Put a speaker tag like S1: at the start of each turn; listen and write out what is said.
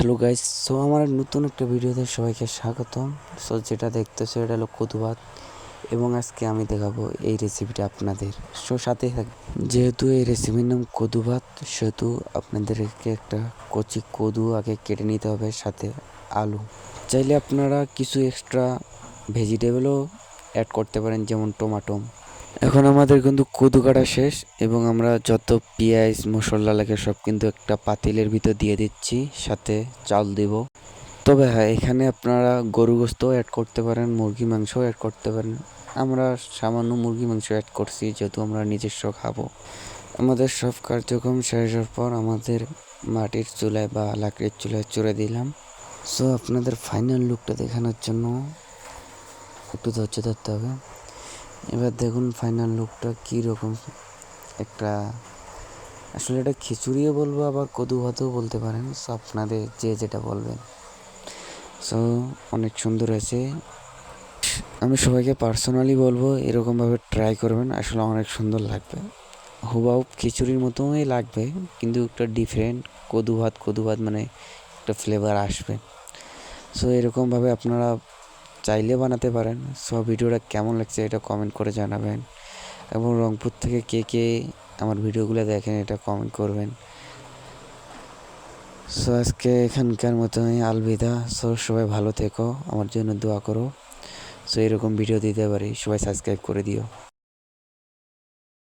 S1: Hello guys so আমার নতুন একটা ভিডিওতে সবাইকে স্বাগতম। সো যেটা দেখতেছো এটা হলো কদু ভাত এবং আজকে আমি দেখাবো এই রেসিপিটা আপনাদের। সো সাথে যেহেতু এই রেসিপির নাম কদু ভাত সেহেতু আপনাদেরকে একটা কচি কদু আগে কেটে নিতে হবে, সাথে আলু। চাইলে আপনারা কিছু এক্সট্রা ভেজিটেবলও অ্যাড করতে পারেন, যেমন টমাটো এখন আমাদের কিন্তু কদু কাটা শেষ এবং আমরা যত পেঁয়াজ মশলা লাগে সব কিন্তু একটা পাতিলের ভিতর দিয়ে দিচ্ছি, সাথে চাল দেব। তবে হ্যাঁ এখানে আপনারা গরু গোস্তও অ্যাড করতে পারেন, মুরগি মাংসও অ্যাড করতে পারেন। আমরা সামান্য মুরগি মাংস অ্যাড করছি, যেহেতু আমরা নিজস্ব খাব। আমাদের সব কার্যক্রম শেষ হওয়ার পর আমাদের মাটির চুলায় বা লাকড়ির চুলায় চড়ে দিলাম। সো আপনাদের ফাইনাল লুকটা দেখানোর জন্য একটু ধৈর্য ধরতে হবে। এবার দেখুন ফাইনাল লুকটা কী রকম একটা, আসলে এটা খিচুড়িও বলব, আবার কদু ভাতও বলতে পারেন, সো আপনাদের যে যেটা বলবেন। সো অনেক সুন্দর আছে আমি সবাইকে পার্সোনালি বলব, এরকমভাবে ট্রাই করবেন, আসলে অনেক সুন্দর লাগবে। হুবাহুব খিচুড়ির মতোই লাগবে, কিন্তু একটা ডিফারেন্ট কদু ভাত কদু ভাত মানে একটা ফ্লেভার আসবে। সো এরকমভাবে আপনারা চাইলে বানাতে পারেন। সো, ভিডিওটা কেমন লাগছে এটা কমেন্ট করে জানাবেন। এবং রংপুর থেকে কে কে আমার ভিডিওগুলো দেখেন এটা কমেন্ট করবেন। সো, আজকে এখানকার মতোই আলবিদা। সো, সবাই ভালো থেকো, আমার জন্য দোয়া করো। সো, এরকম ভিডিও দিতে পারি। সবাই সাবস্ক্রাইব করে দিও।